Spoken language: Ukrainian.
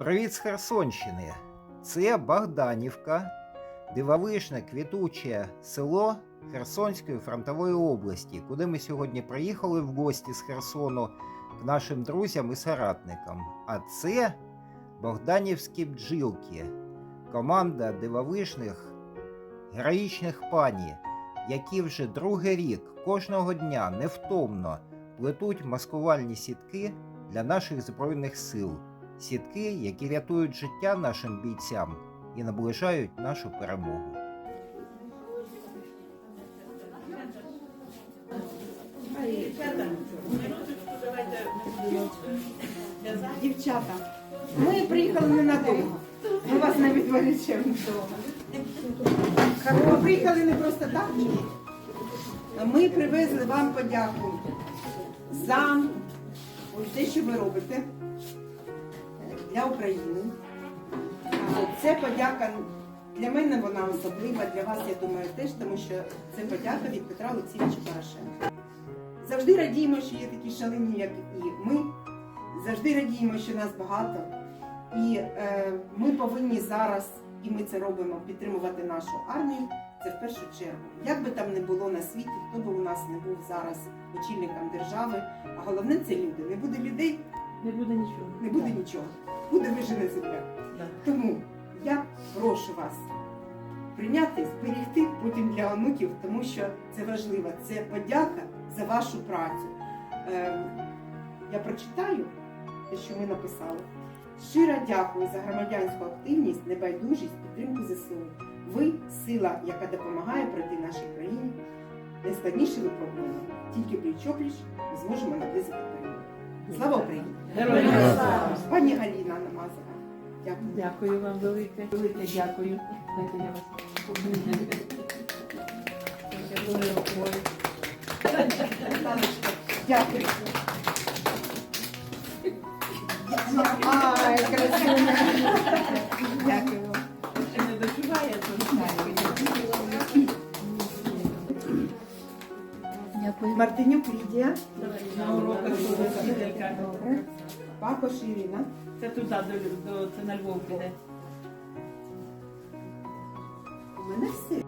Привіт з Херсонщини! Це Богданівка, дивовижне квітуче село Херсонської фронтової області, куди ми сьогодні приїхали в гості з Херсону к нашим друзям і соратникам. А це Богданівські бджілки, команда дивовижних героїчних пані, які вже другий рік кожного дня невтомно плетуть маскувальні сітки для наших збройних сил. Сітки, які рятують життя нашим бійцям і наближають нашу перемогу. Дівчата, ми приїхали не надовго. Ми вас не відволічемо. Ми приїхали не просто так. Ми привезли вам подяку за те, що ви робите для України. Це подяка для мене вона особлива, для вас, я думаю, теж, тому що це подяка від Петра Олексійовича Порошенка. Завжди радіємо, що є такі шалені, як і ми. Завжди радіємо, що нас багато. І е, ми повинні зараз, і ми це робимо, підтримувати нашу армію. Це в першу чергу. Як би там не було на світі, хто би у нас не був зараз очільником держави, а головне це люди. Не буде людей, Не буде нічого. не буде нічого. Буде вижена земля. Так. Тому я прошу вас прийняти, зберегти потім для онуків, тому що це важливо. Це подяка за вашу працю. Ем, я прочитаю те, що ми написали. Щиро дякую за громадянську активність, небайдужість, підтримку ЗСУ. Ви сила, яка допомагає пройти нашій країні найскладніші випробування. Тільки пліч-опліч ми зможемо наблизити перемогу. Слава Україні! Героям слава! Пані Галіна Намазова. Дякую. Дякую вам велике. Велике дякую. Дайте я вас. Дякую. Ай, красиво. Дякую. Мартинюк Лідія, на уроках була вчителька. Пакош Ірина, Це туди, до, до, це на Львов піде. у мене все.